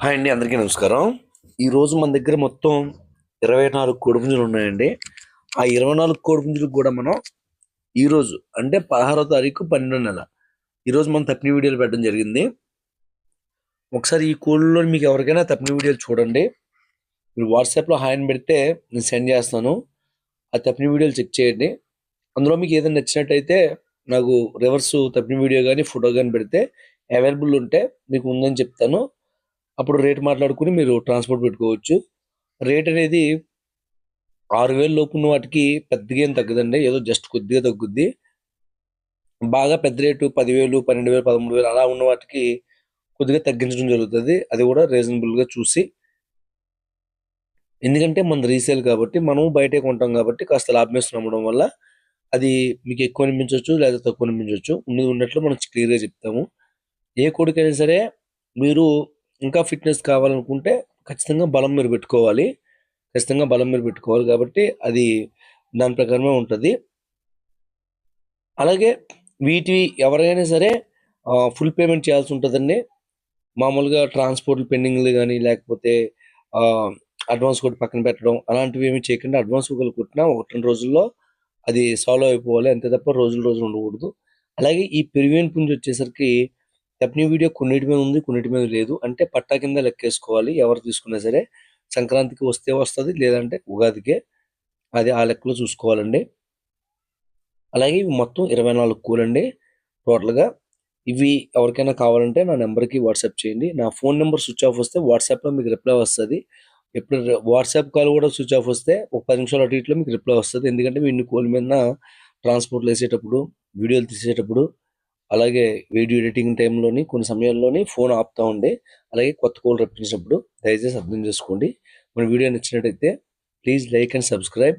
Hi అండి అందరికీ నమస్కారం. ఈరోజు మన దగ్గర మొత్తం ఇరవై నాలుగు కోడిపుంజులు ఉన్నాయండి. ఆ ఇరవై నాలుగు కోడిపుంజులకు కూడా మనం ఈరోజు అంటే పదహారో తారీఖు పన్నెండో నెల ఈరోజు మనం తప్పిన వీడియోలు పెట్టడం జరిగింది. ఒకసారి ఈ కోళ్ళలో మీకు ఎవరికైనా తప్పిన వీడియోలు చూడండి. మీరు వాట్సాప్లో హాయ్ పెడితే నేను సెండ్ చేస్తాను. ఆ తప్పిన వీడియోలు చెక్ చేయండి. అందులో మీకు ఏదైనా నచ్చినట్టయితే నాకు రివర్స్ తప్పిన వీడియో కానీ ఫోటో కానీ పెడితే అవైలబుల్ ఉంటే మీకు ఉందని చెప్తాను. అప్పుడు రేట్ మాట్లాడుకుని మీరు ట్రాన్స్పోర్ట్ పెట్టుకోవచ్చు. రేట్ అనేది ఆరు వేలు లోపు ఉన్న వాటికి పెద్దగా ఏం తగ్గదండి. ఏదో జస్ట్ కొద్దిగా తగ్గుద్ది. బాగా పెద్ద రేటు పదివేలు పన్నెండు వేలు పదమూడు వేలు అలా ఉన్న వాటికి కొద్దిగా తగ్గించడం జరుగుతుంది. అది కూడా రీజనబుల్గా చూసి. ఎందుకంటే మన రీసేల్ కాబట్టి మనం బయటే కొంటాం కాబట్టి కాస్త లాభం అమ్మడం వల్ల అది మీకు ఎక్కువ అనిపించవచ్చు లేదా తక్కువ అనిపించవచ్చు ఉన్నది ఉన్నట్లు మనం క్లియర్గా చెప్తాము. ఏ కోడికైనా సరే మీరు ఇంకా ఫిట్నెస్ కావాలనుకుంటే ఖచ్చితంగా బలం మీరు పెట్టుకోవాలి. ఖచ్చితంగా బలం మీరు పెట్టుకోవాలి కాబట్టి అది దాని ప్రకారమే ఉంటుంది. అలాగే వీటి ఎవరైనా సరే ఫుల్ పేమెంట్ చేయాల్సి ఉంటుందండి. మామూలుగా ట్రాన్స్పోర్ట్ పెండింగ్లు కానీ లేకపోతే అడ్వాన్స్ కూడా పక్కన పెట్టడం అలాంటివి ఏమి చేయకుండా అడ్వాన్స్ ఒకరు కొట్టినా ఒకటి రెండు రోజుల్లో అది సాల్వ్ అయిపోవాలి. అంతే తప్ప రోజులు రోజులు ఉండకూడదు. అలాగే ఈ పెరివియన్ పుంజు వచ్చేసరికి తప్పిన వీడియో కొన్నిటి మీద ఉంది కొన్నిటి మీద లేదు. అంటే పట్టా కింద లెక్కేసుకోవాలి. ఎవరు తీసుకున్నా సరే సంక్రాంతికి వస్తే వస్తుంది లేదంటే ఉగాదికే అది ఆ లెక్కలో చూసుకోవాలండి. అలాగే ఇవి మొత్తం ఇరవై నాలుగు కూలండి. టోటల్గా ఇవి ఎవరికైనా కావాలంటే నా నెంబర్కి వాట్సాప్ చేయండి. నా ఫోన్ నెంబర్ స్విచ్ ఆఫ్ వస్తే వాట్సాప్లో మీకు రిప్లై వస్తుంది. ఎప్పుడు వాట్సాప్ కాల్ కూడా స్విచ్ ఆఫ్ వస్తే ఒక పది నిమిషాలు అటు ఇట్లో మీకు రిప్లై వస్తుంది. ఎందుకంటే ఇన్ని కోల్ మీద ట్రాన్స్పోర్ట్లు వేసేటప్పుడు వీడియోలు తీసేటప్పుడు అలాగే వీడియో ఎడిటింగ్ టైంలోని కొన్ని సమయాల్లోని ఫోన్ ఆపుతూ ఉండే. అలాగే కొత్త కోల్ రప్పించినప్పుడు దయచేసి అర్థం చేసుకోండి. మన వీడియో నచ్చినట్టయితే ప్లీజ్ లైక్ అండ్ సబ్స్క్రైబ్.